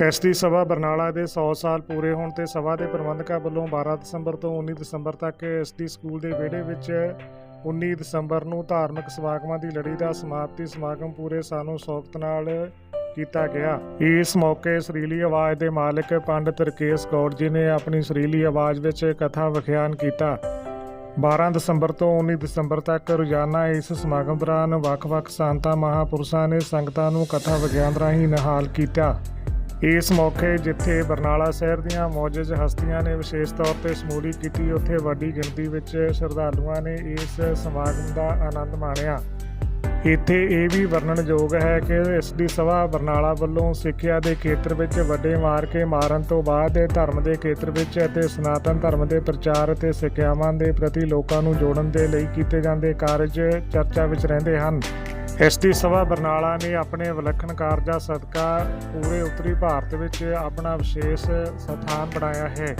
ST ਸਭਾ ਬਰਨਾਲਾ ਦੇ 100 ਸਾਲ ਪੂਰੇ ਹੋਣ ਤੇ ਸਭਾ ਦੇ ਪ੍ਰਬੰਧਕਾਂ ਵੱਲੋਂ 12 ਦਸੰਬਰ ਤੋਂ 19 ਦਸੰਬਰ ਤੱਕ ਐਸਟੀ ਸਕੂਲ ਦੇ ਵਿਹੜੇ ਵਿੱਚ 19 ਦਸੰਬਰ ਨੂੰ ਧਾਰਮਿਕ ਸਮਾਗਮਾਂ ਦੀ ਲੜੀ ਦਾ ਸਮਾਪਤੀ ਸਮਾਗਮ ਪੂਰੇ ਸਾਨੂੰ ਸੌਕਤ ਨਾਲ ਕੀਤਾ ਗਿਆ। ਇਸ ਮੌਕੇ ਸੁਰੀਲੀ ਆਵਾਜ਼ ਦੇ ਮਾਲਕ ਪੰਡਿਤ ਰਕੇਸ਼ ਕੌਰ ਜੀ ਨੇ ਆਪਣੀ ਸੁਰੀਲੀ ਆਵਾਜ਼ ਵਿੱਚ ਕਥਾ ਵਿਖਿਆਨ ਕੀਤਾ। 12 ਦਸੰਬਰ ਤੋਂ 19 ਦਸੰਬਰ ਤੱਕ ਰੋਜ਼ਾਨਾ ਇਸ ਸਮਾਗਮ ਦੌਰਾਨ ਵੱਖ-ਵੱਖ ਸੰਤਾਂ, ਮਹਾਪੁਰਸ਼ਾਂ ਨੇ ਸੰਗਤਾਂ ਨੂੰ ਕਥਾ ਵਿਗਿਆਨ ਰਾਹੀਂ ਨਿਹਾਲ ਕੀਤਾ। ਇਸ ਮੌਕੇ ਜਿੱਥੇ ਬਰਨਾਲਾ ਸ਼ਹਿਰ ਦੀਆਂ ਮੌਜੂਦ ਹਸਤੀਆਂ ਨੇ ਵਿਸ਼ੇਸ਼ ਤੌਰ ਤੇ ਸਮੂਲੀ ਕੀਤੀ, ਉੱਥੇ ਵੱਡੀ ਗਿਣਤੀ ਵਿੱਚ ਸ਼ਰਧਾਲੂਆਂ ਨੇ ਇਸ ਸਮਾਗਮ ਦਾ ਆਨੰਦ ਮਾਣਿਆ। ਇੱਥੇ ਇਹ ਵੀ ਵਰਣਨਯੋਗ ਹੈ ਕਿ ਇਸ ਦੀ ਸਭਾ ਬਰਨਾਲਾ ਵੱਲੋਂ ਸਿੱਖਿਆ ਦੇ ਖੇਤਰ ਵਿੱਚ ਵੱਡੇ ਮਾਰ ਕੇ ਮਾਰਨ ਤੋਂ ਬਾਅਦ ਧਰਮ ਦੇ ਖੇਤਰ ਵਿੱਚ ਅਤੇ ਸਨਾਤਨ ਧਰਮ ਦੇ ਪ੍ਰਚਾਰ ਅਤੇ ਸਿੱਖਿਆਵਾਂ ਦੇ ਪ੍ਰਤੀ ਲੋਕਾਂ ਨੂੰ ਜੋੜਨ ਦੇ ਲਈ ਕੀਤੇ ਜਾਂਦੇ ਕਾਰਜ ਚਰਚਾ ਵਿੱਚ ਰਹਿੰਦੇ ਹਨ। ਇਸ ਦੀ ਸਭਾ ਬਰਨਾਲਾ ਨੇ ਆਪਣੇ ਵਿਲੱਖਣ ਕਾਰਜਾਂ ਸਦਕਾ ਪੂਰੇ ਉੱਤਰੀ ਭਾਰਤ ਵਿੱਚ ਆਪਣਾ ਵਿਸ਼ੇਸ਼ ਸਥਾਨ ਬਣਾਇਆ ਹੈ।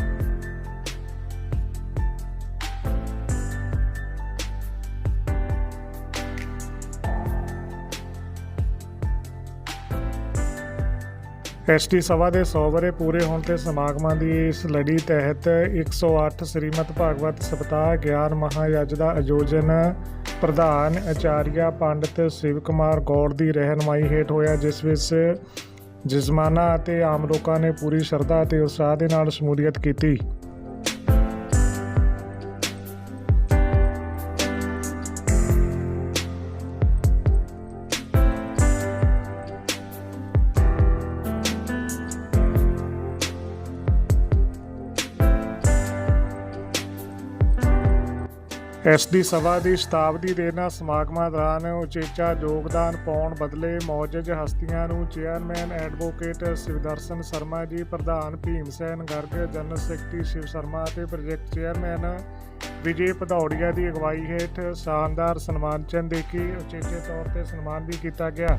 ਐਸਟੀ ਸਭਾ ਦੇ 100 ਵਰੇ ਪੂਰੇ ਹੋਣ ਤੇ ਸਮਾਗਮਾਂ ਦੀ ਇਸ ਲੜੀ ਤਹਿਤ 108 ਸ੍ਰੀਮਦ ਭਾਗਵਤ ਸਪਤਾਹ ਗਿਆਨ ਮਹਾਯਜ ਦਾ ਆਯੋਜਨ ਪ੍ਰਧਾਨ ਆਚਾਰੀਆ ਪੰਡਿਤ ਸ਼ਿਵ ਕੁਮਾਰ ਗੌੜ ਦੀ ਰਹਿਨਮਾਈ ਹੇਠ ਹੋਇਆ, ਜਿਸ ਵਿੱਚ ਜਿਸਮਾਨਾ ਅਤੇ ਆਮ ਲੋਕਾਂ ਨੇ ਪੂਰੀ ਸ਼ਰਧਾ ਅਤੇ ਉਤਸ਼ਾਹ ਦੇ ਨਾਲ ਸ਼ਮੂਲੀਅਤ ਕੀਤੀ। ਇਸ ਦੀ ਸਭਾ ਦੀ ਸ਼ਤਾਬਦੀ ਦੇ ਇਹਨਾਂ ਸਮਾਗਮਾਂ ਦੌਰਾਨ ਉਚੇਚਾ ਯੋਗਦਾਨ ਪਾਉਣ ਬਦਲੇ ਮੌਜੂਦ ਹਸਤੀਆਂ ਨੂੰ ਚੇਅਰਮੈਨ ਐਡਵੋਕੇਟ ਸ਼ਿਵਦਰਸ਼ਨ ਸ਼ਰਮਾ ਜੀ, ਪ੍ਰਧਾਨ ਭੀਮ ਸੈਨ ਗਰਗ, ਜਨਰਲ ਸੈਕਟਰੀ ਸ਼ਿਵ ਸ਼ਰਮਾ ਅਤੇ ਪ੍ਰੋਜੈਕਟ ਚੇਅਰਮੈਨ ਵਿਜੇ ਭਦੌੜੀਆ ਦੀ ਅਗਵਾਈ ਹੇਠ ਸ਼ਾਨਦਾਰ ਸਨਮਾਨ ਚਿੰਨ੍ਹ ਦੇ ਕੇ ਉਚੇਚੇ ਤੌਰ ਤੇ ਸਨਮਾਨ ਵੀ ਕੀਤਾ ਗਿਆ।